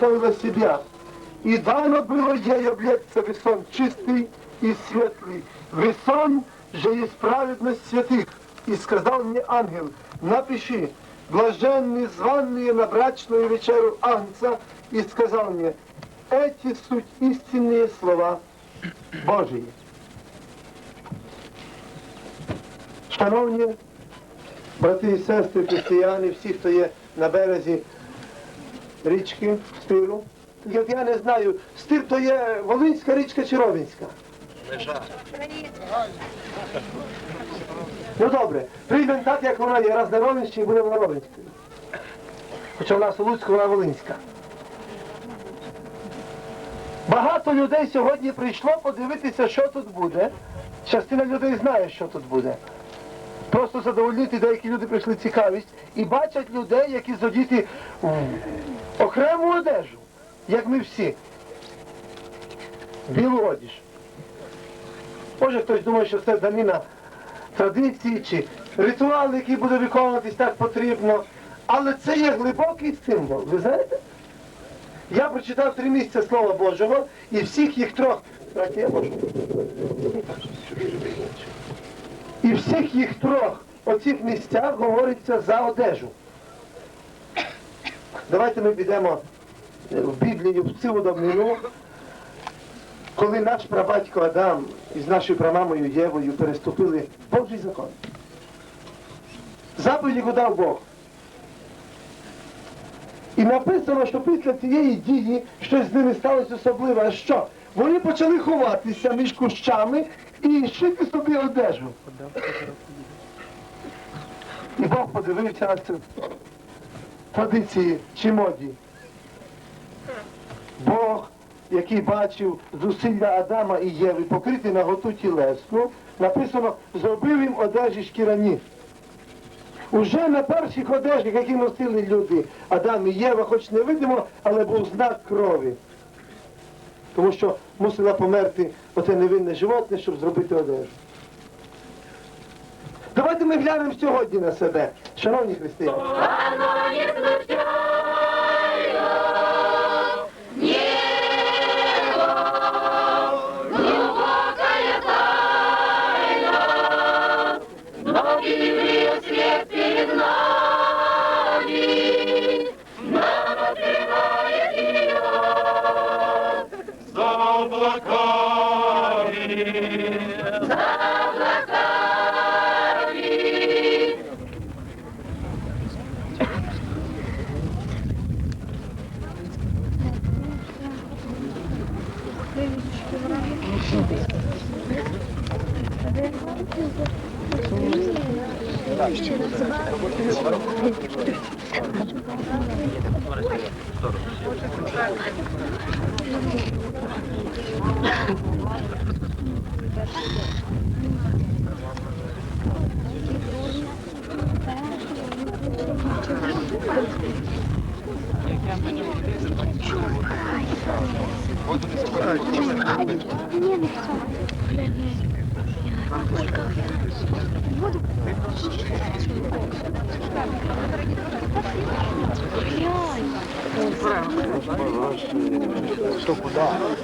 оставила себя. И дано было ей облечься в сон чистый и светлый. В сон же есть праведность святых. И сказал мне ангел, напиши, блаженные званные на брачную вечеру Агнца, и сказал мне, эти суть истинные слова Божии. Шановні брати і сестри, християни, всі, хто є на березі річки Стиру. От я не знаю, Стир то є Волинська річка чи Ровенська? Ну добре, приймемо так, як вона є, раз на Ровенщині, будемо на Ровенській. Хоча в нас у Луцьку вона Волинська. Багато людей сьогодні прийшло подивитися, що тут буде. Частина людей знає, що тут буде. Просто задовольнити деякі люди прийшли цікавість і бачать людей, які зодіти в окрему одежу, як ми всі. Білу одіж. Може хтось думає, що це данина традиції чи ритуал, який буде виконуватись так потрібно. Але це є глибокий символ, ви знаєте? Я прочитав три місця Слова Божого і всіх їх трьох. Так, я можу. І всіх їх трьох оцих місцях говориться за одежу. Давайте ми підемо в Біблію в цілу давнину, коли наш прабатько Адам із нашою прамамою Євою переступили Божий закон. Заповідь, яку дав Бог. І написано, що після цієї дії щось з ними сталося особливе. А що? Вони почали ховатися між кущами і шити собі одежу. І Бог подивився на цю традиції чи моді. Бог, який бачив зусилля Адама і Єви покрити наготу тілесну, написано, зробив їм одежі шкіряні. Уже на перших одежах, які носили люди, Адам і Єва, хоч не видимо, але був знак крові. Тому що мусила померти оце невинне животне, щоб зробити одежу. Давайте ми глянемо сьогодні на себе, шановні християни. Оно не случайно, небо, глубокая тайна, но Библию свет перед нами, нам открывает ее. За облаками, За облаками. Что куда?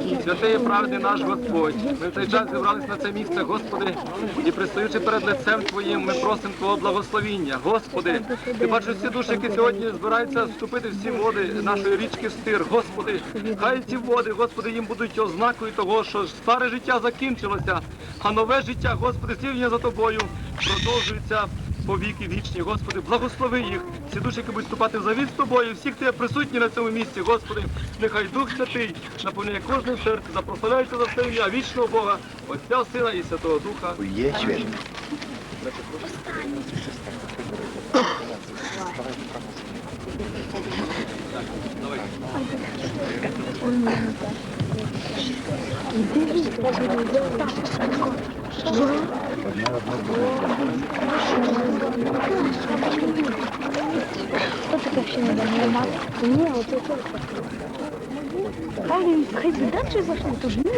Святий і правди наш Господь, ми в цей час зібрались на це місце, Господи, і пристоючи перед лицем Твоїм, ми просимо Твого благословіння. Господи, ти бачиш всі душі, які сьогодні збираються вступити в всі води нашої річки Стир. Господи, хай ці води, Господи, їм будуть ознакою того, що старе життя закінчилося, а нове життя, Господи, слідування за тобою продовжується по віки вічні, Господи, благослови їх, всі душі, які будуть вступати в завіт з тобою, всі, хто є присутні на цьому місці, Господи, нехай Дух Святий наповняє кожне серце, запрославляється за все ім'я вічного Бога, Отця, Сина і Святого Духа. Є світ. Хто таке ще не знає? Ні, оце тут. Хай, хай біда чи то ж ні.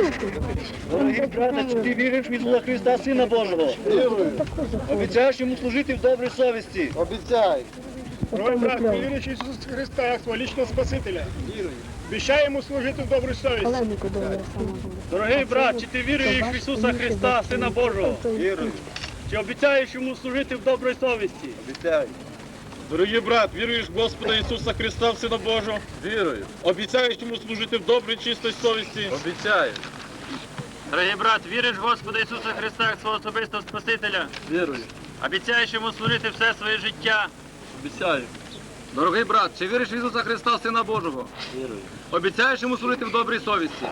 Дорогі брате, чи ти віриш в Ісуса Христа, Сина Божого? Обіцяєш йому служити в добрій совісті. Обіцяй. Дорогой брат, віруючи Ісуса Христа як свого лічного Спасителя. Обіцяє йому служити в добре саме. Дорогий брат, чи ти віруєш в Ісуса Христа, Сина Божого? Вірую. Чи обіцяєш йому служити в добрій совісті? Обіцяй. Дорогий брат, віруєш в Господа Ісуса Христа, в Сина Божого? Вірую, Обіцяєш йому служити в добрій, чистій совісті? обіцяю, Дорогий брат, віриш в Господа Ісуса Христа як свого особистого Спасителя? вірую, Обіцяєш йому служити все своє життя? Обіцяю. Дорогий брат, чи віриш в Ісуса Христа, Сина Божого? Вірую. Обіцяєш йому служити в добрій совісті?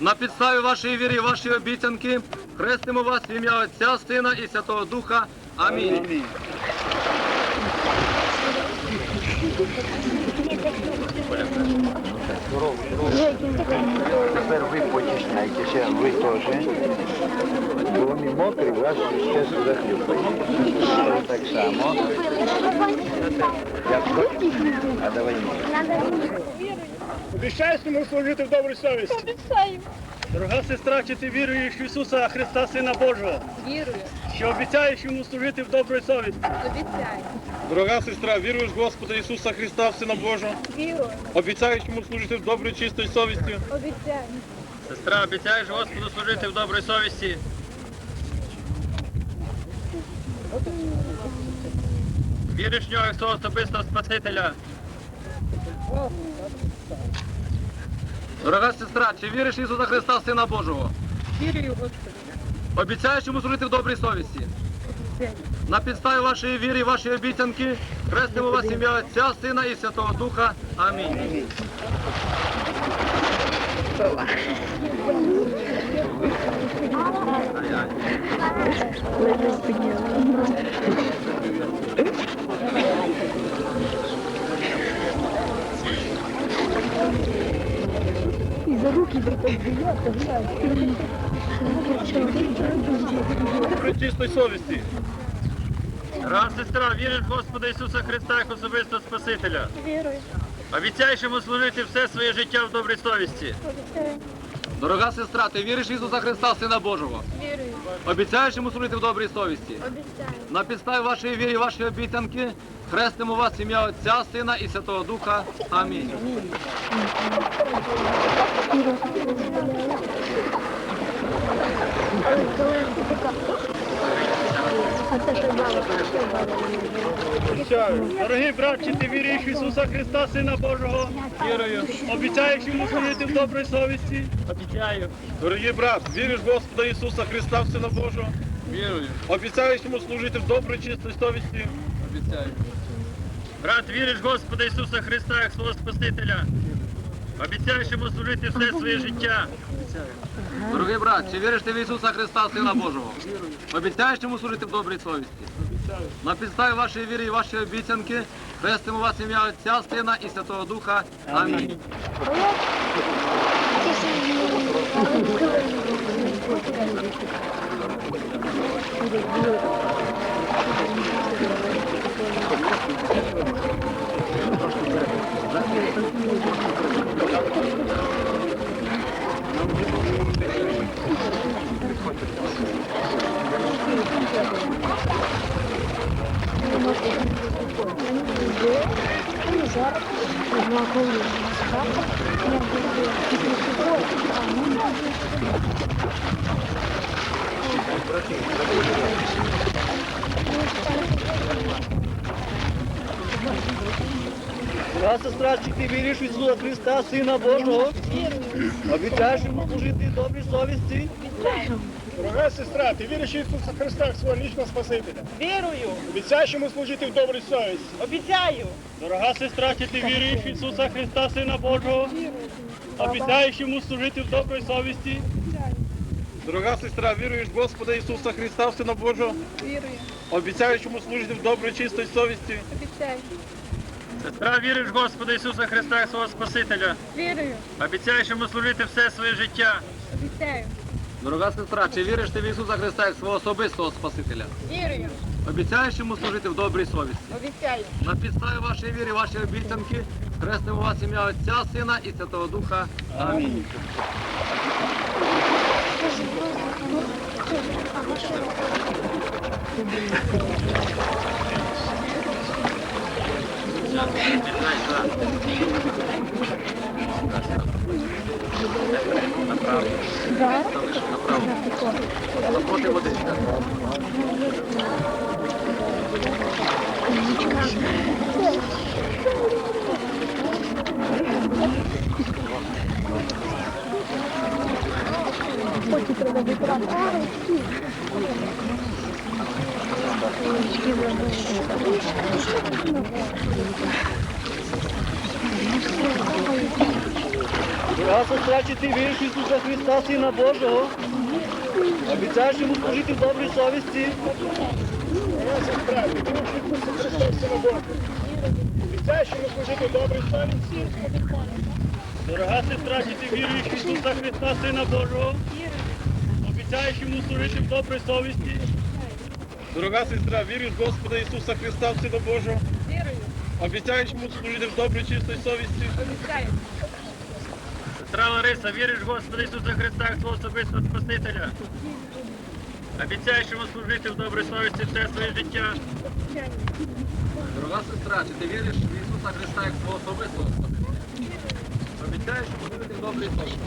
На підставі вашої віри і вашої обіцянки хрестимо вас в ім'я Отця, Сина і Святого Духа. Амінь. Тепер ви почиснайтеся, ви теж. Бо вони мокрі, вас ще захлюпають. Так само. Як? А давай ні. Обіцяєш йому служити в добрій совісті. Дорога сестра, чи ти віруєш в Ісуса Христа, Сина Божого? Вірую, Чи обіцяєш йому служити в добрій совісті? обіцяю. Дорога сестра, віруєш в Господа Ісуса Христа, Сина Божого? Вірую, Обіцяєш йому служити в добрій, чистій совісті? обіцяю. Сестра, обіцяєш Господу служити в добрій совісті? Віриш в нього як свого особистого Спасителя? Дорога сестра, чи віриш в Ісуса Христа, Сина Божого? Вірую, Господи. Обіцяєш йому служити в добрій совісті? На підставі вашої віри і вашої обіцянки хрестимо вас ім'я Отця, Сина і Святого Духа. Амінь. І за руки. Добрій, чистій совісті. Дорога сестра, віриш в Господа Ісуса Христа як особистого Спасителя? Вірую, Обіцяєш йому служити все своє життя в добрій совісті? обіцяю, Дорога сестра, ти віриш в Ісуса Христа, Сина Божого? Вірую, Обіцяєш йому служити в добрій совісті? обіцяю. На підставі вашої віри і вашої обіцянки хрестимо вас ім'я Отця, Сина і Святого Духа. Амінь. а це що баба, що баба. Обіцяю. Дорогий брат, чи ти віриш в Ісуса Христа, Сина Божого? Вірую. Обіцяєш йому служити в добрій совісті? Обіцяю. Дорогий брат, віриш в Господа Ісуса Христа, Сина Божого? Вірую, Обіцяєш йому служити в добрій, чистій совісті? обіцяю. Брат, віриш в Господа Ісуса Христа як свого Спасителя? Обіцяєш йому служити все своє життя? Дорогий брат, чи віриш ти в Ісуса Христа, Сина Божого? Обіцяєш йому служити в добрій совісті? На підставі вашої віри і вашої обіцянки хрестимо вас ім'я Отця, Сина і Святого Духа. Амінь. Зараз Чи ти віриш в Ісуса Христа, Сина Божого? Обіцяєш йому служити в добрій совісті? Дорога сестра, ти віриш в Ісуса Христа свого лічного Спасителя. Вірую. Обіцяєш йому служити в добрій совісті. Обіцяю. Дорога сестра, чи ти віриш в Ісуса Христа, Сина Божого? Обіцяєш йому служити в добрій совісті? Дорога сестра, віруєш в Господа Ісуса Христа, Сина Божого? Вірую, Обіцяєш йому служити в добрій, чистій совісті? обіцяю. Сестра, віриш в Господа Ісуса Христа свого Спасителя? Вірую, Обіцяєш йому служити все своє життя? обіцяю. Дорога сестра, чи віриш ти в Ісуса Христа як свого особистого Спасителя? Вірую, Обіцяєш йому служити в добрій совісті. Обіцяю. На підставі вашої віри, вашої обіцянки, хрестимо вас ім'я Отця, Сина і Святого Духа. Амінь. Направо. Направо. Напроти водичка. Дорога сестра, чи ти віриш в Ісуса Христа, Сина Божого? Обіцяєш йому служити в добрій совісті? Сина Божого. Обіцяєш йому служити в добрій совісті? Дорога сестра, чи ти віруєш Ісуса Христа, Сина Божого? Обіцяєш йому служити в добрій совісті? Дорога сестра, віриш в Господа Ісуса Христа, в Сина Божого? Вірую. Обіцяєш йому служити в добрій чистій совісті? Обіцяю. Сестра Лариса, віриш в Господа Ісуса Христа як свого особистого Спасителя? Обіцяєш йому служити в добрій совісті все своє життя? Дорога сестра, чи ти віриш в Ісуса Христа як свого особистого Спасителя? Обіцяєш, що будете в добрій совісті.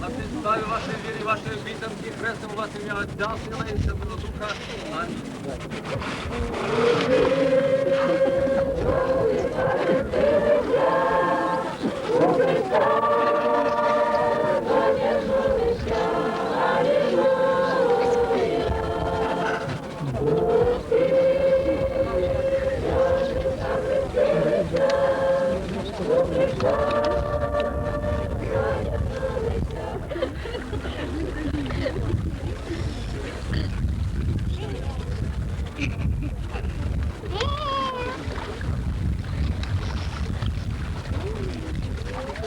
На підставі вашої віри, вашої обіцянки, хрестимо вас ім'я Отця, Сина і Святого Духа. Амінь.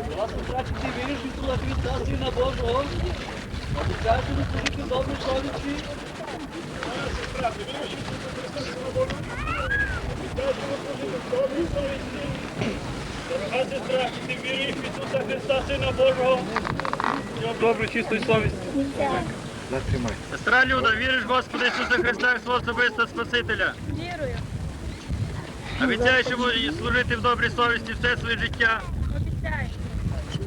Сестра, ти віриш в Ісуса Христа, Сина Божого? Обіцяєш служити в совісті? Моя сестра, ти віриш в Ісуса Христа, Сина Божого. Обіцяєш йому служити в добрій совісті? Дорога сестра, ти віриш в Ісуса Христа, Сина Божого? В добрій чистій совісті. Сестра Люда, віриш в Господа Ісуса Христа як свого особистого Спасителя? Вірую. Обіцяєш йому служити в добрій совісті все своє життя?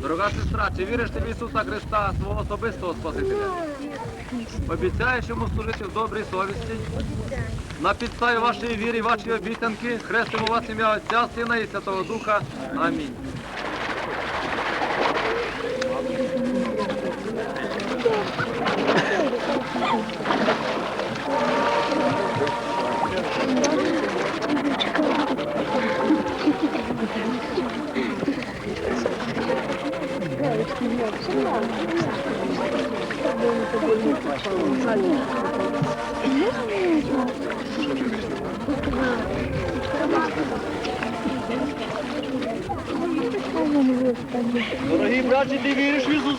Дорога сестра, чи віриш ти в Ісуса Христа, свого особистого Спасителя? Обіцяєш йому служити в добрій совісті? На підставі вашої віри, вашої обіцянки, хрестимо вас ім'я Отця, Сина і Святого Духа. Амінь. Дорогі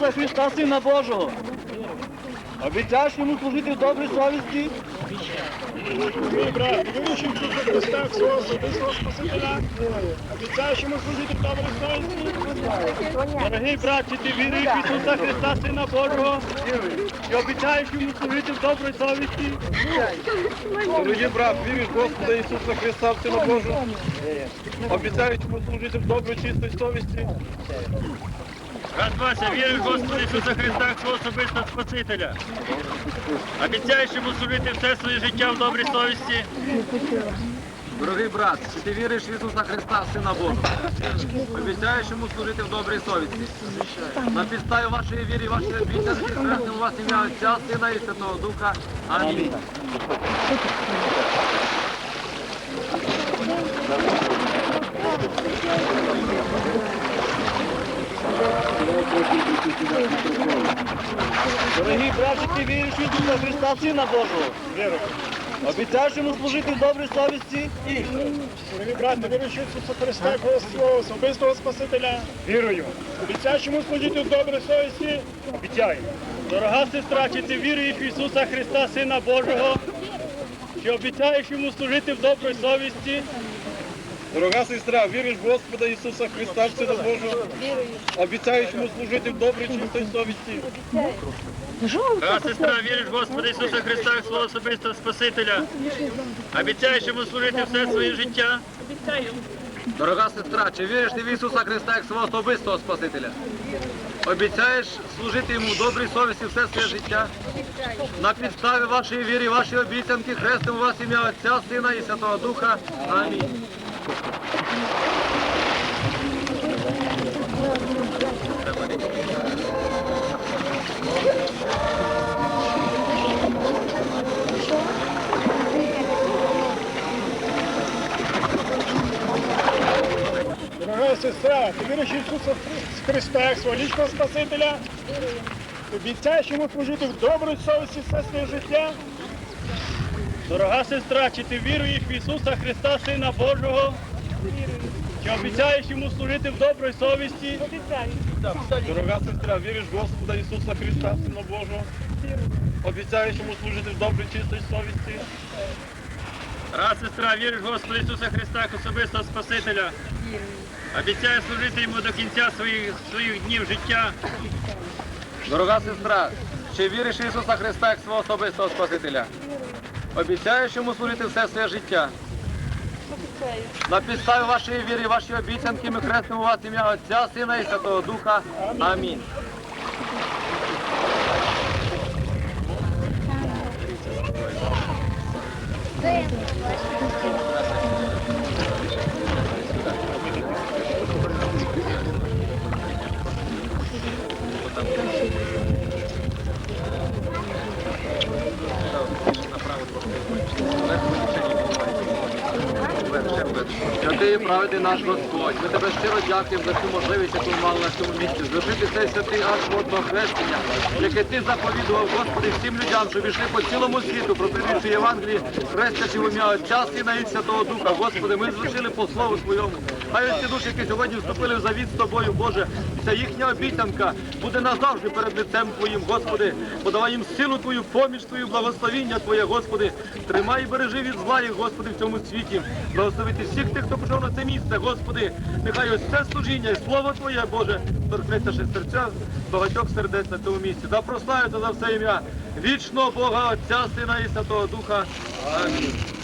Ісуса Христа, Сина Божого? Обіцяєш йому служити в добрій совісті? Мій брат, ти віриш в Христа, як свого особистого Спасителя? Обіцяєш йому служити в добрій совісті? Дорогі браті, ти віриш в Ісуса Христа, Сина Божого? І обіцяєш йому служити в добрій совісті? Дорогі брат, віриш в Господа Ісуса Христа, в Сина Божого? Обіцяєш йому служити в добрій чистій совісті? Брат Вася, віриш в Господа Ісуса Христа свого особистого Спасителя? Обіцяєш йому служити все своє життя в добрій совісті? Дорогий брат, чи ти віриш в Ісуса Христа, Сина Божого? Обіцяєш йому служити в добрій совісті. На підставі вашої віри, і вашої обіцянки, хрестимо вас ім'я Отця, Сина і Святого Духа. Амінь. Дорогі браті, ти віриш Ісуса Христа, Сина Божого? Вірю. Обіцяєш йому служити в добрій совісті? Дорогі брат, ти віриш Ісуса Христа, свого особистого Спасителя? Вірую. Обіцяєш йому служити в добрій совісті? Обіцяю. Дорога сестра, чи ти віруєш в Ісуса Христа, Сина Божого? Чи обіцяєш йому служити в добрій совісті? Дорога сестра, віриш в Господа Ісуса Христа, в Сина Божого? Обіцяєш йому служити в добрій чистій совісті? Дорога сестра, віриш в Господа Ісуса Христа, свого особистого Спасителя? Обіцяєш йому служити все своє життя? Дорога сестра, чи віриш ти в Ісуса Христа як свого особистого Спасителя? Обіцяєш служити йому в добрій совісті все своє життя? На підставі вашої віри, вашої обіцянки, хрестимо вас ім'я Отця, Сина і Святого Духа. Амінь. Дорога сестра, ти віриш Ісуса Христа як свого лічного Спасителя? Обіцяєш йому служити в добрій совісті все життя? Дорога сестра, чи ти віруєш в Ісуса Христа, Сина Божого? Чи обіцяєш йому служити в добрій совісті? Дорога сестра, віриш в Господа Ісуса Христа, Сина Божого? Обіцяєш йому служити в добрій чистій совісті? Дорога сестра, віриш в Господа Ісуса Христа як особистого Спасителя? Обіцяєш служити йому до кінця своїх, своїх днів життя? Дорога сестра, чи віриш Ісуса Христа як свого особистого Спасителя? Обіцяєш йому служити все своє життя? На підставі вашої віри, і вашої обіцянки ми хрестимо вас ім'я Отця, Сина і Святого Духа. Амінь. Святий праведний наш Господь, ми тебе щиро дякуємо за цю можливість, яку ми мали на цьому місці, звершити цей святий акт водного хрещення, яке ти заповідував, Господи, всім людям, що війшли по цілому світу, проповідуючи Євангелії, хрестячи в ім'я Отця, Сина і Святого Духа. Господи, ми звершили по слову Твоєму. Хай ці душі, які сьогодні вступили в завіт з Тобою, Боже, ця їхня обіцянка буде назавжди перед лицем Твоїм, Господи. Подавай їм силу Твою, поміч Твою, благословіння Твоє, Господи. Тримай і бережи від зла їх, Господи, в цьому світі. Благословити всіх тих, хто прийшов на це місце, Господи. Нехай ось це служіння і слово Твоє, Боже, торкнеться ще серця багатьох сердець на цьому місці. Да прославиться за все ім'я вічного Бога, Отця, Сина і Святого Духа. Амінь.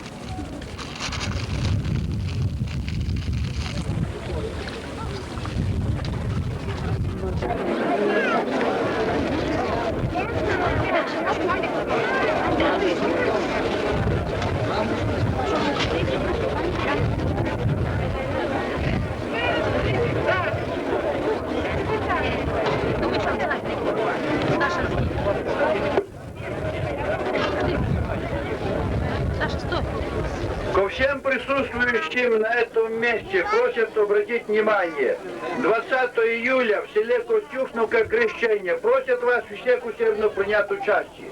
Внимание. 20 июля в селе Костюшновка крещение. Просят вас всех усердно принять участие.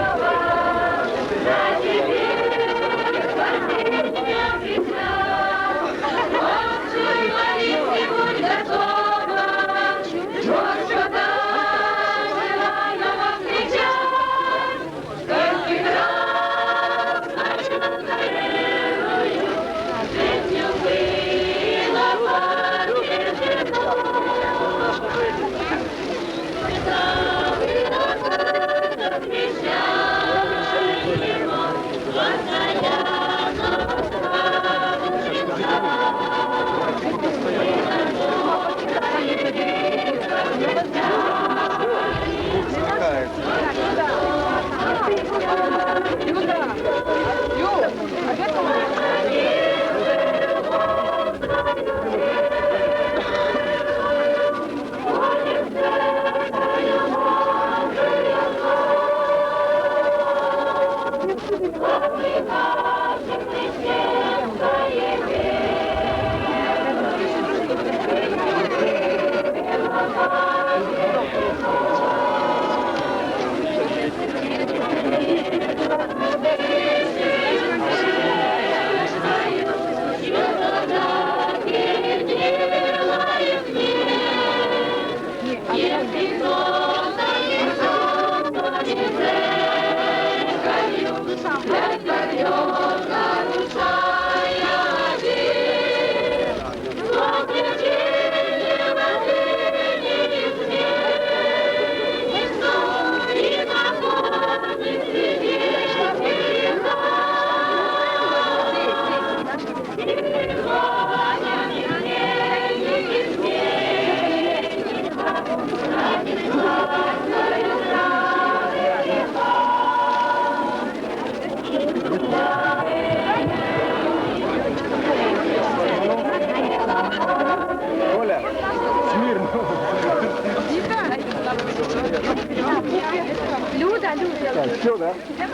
Люда. Так,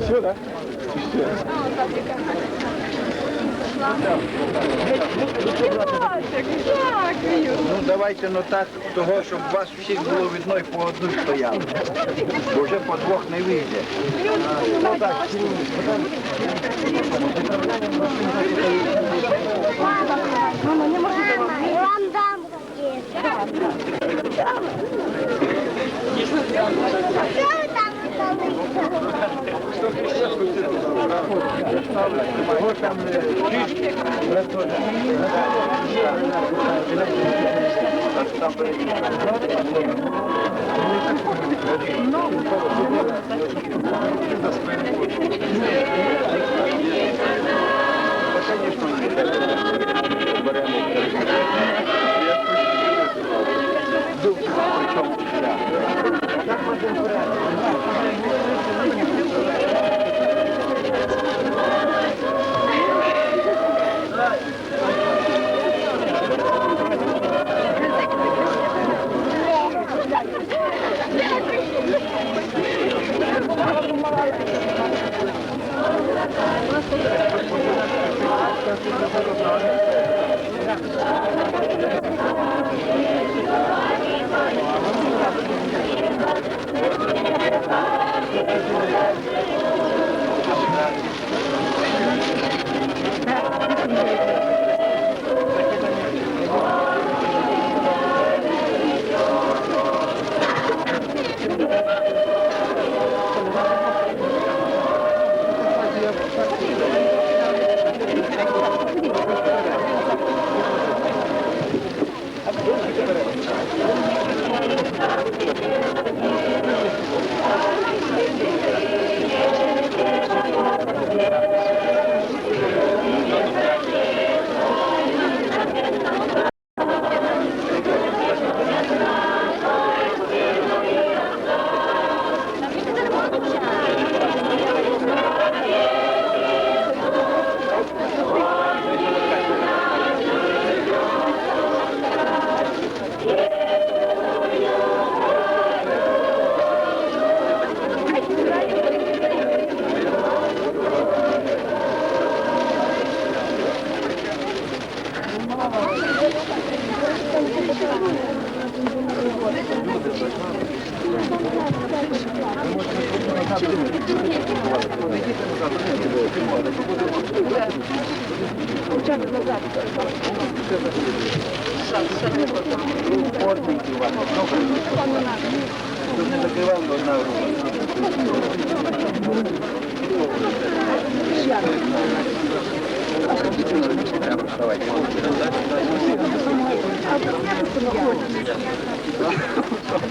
все, да? Все. Ну давайте ну так, того, щоб вас всіх було видно і по одну стояли. Бо вже по двох не вийде. Вам дам какие-то. Что вы там остались?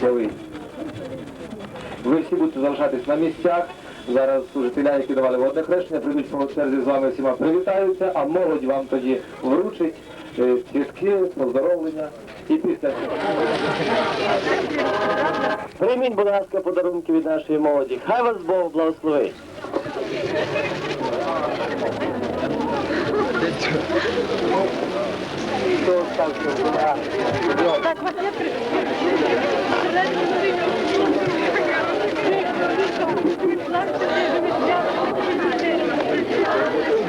Ви. Ви всі будете залишатись на місцях. Зараз служителя, які давали водне хрещення, прийдуть по черзі з вами всіма привітаються, а молодь вам тоді вручить е, цвітки, поздоровлення. і після. Прийміть, будь ласка, подарунки від нашої молоді. Хай вас Бог благословить. Виключайте апаратуру. Сюди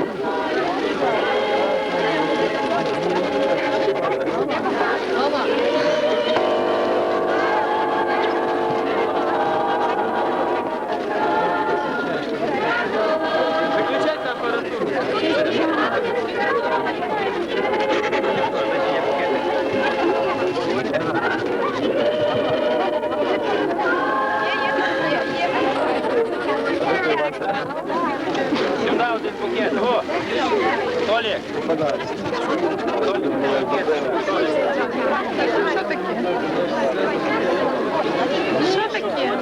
один букет. О! Толік. Що таке?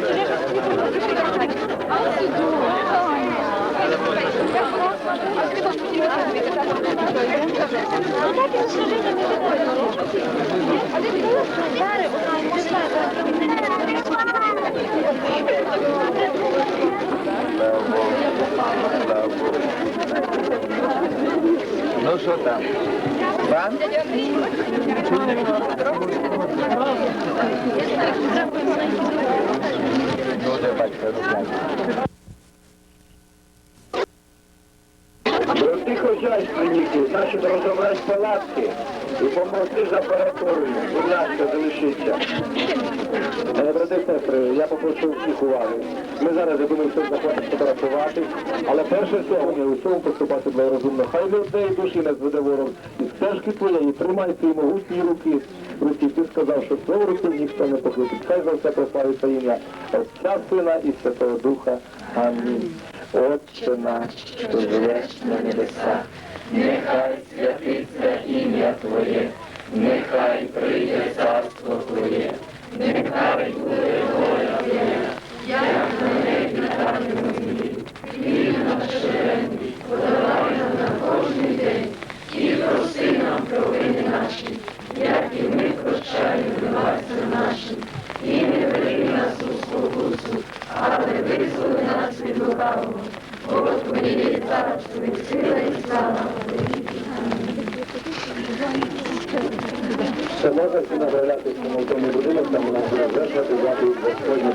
Ну що там? Пан? Де батько, ну, Брати хозяйственники, значить розібрати палатки і допомогти з апаратурою. Я всіх уваги. Ми зараз, я думаю, все захочемо фотографувати, але перше сьогодні цьому поступати благорозумно. Хай людей душі не зведе ворог. І стежки твоєї тримай свої могутні руки. Руки, ти сказав, що свого руки ніхто не похлопить. Хай за все прославиться ім'я Отця, Сина і Святого Духа. Амінь. Отче наш, що живеш на небесах, нехай святиться ім'я Твоє, нехай прийде царство Твоє, нехай буде воля як на небі, так і на землі. Хліб наш щоденний, подавай на кожний і прости нам провини як і ми прощаємо винуватцям нашим, і не веди нас у спокусу, але визволи нас від сила і слава. Це може всі направлятися на тому будинок, там у нас буде звершувати дати безпечні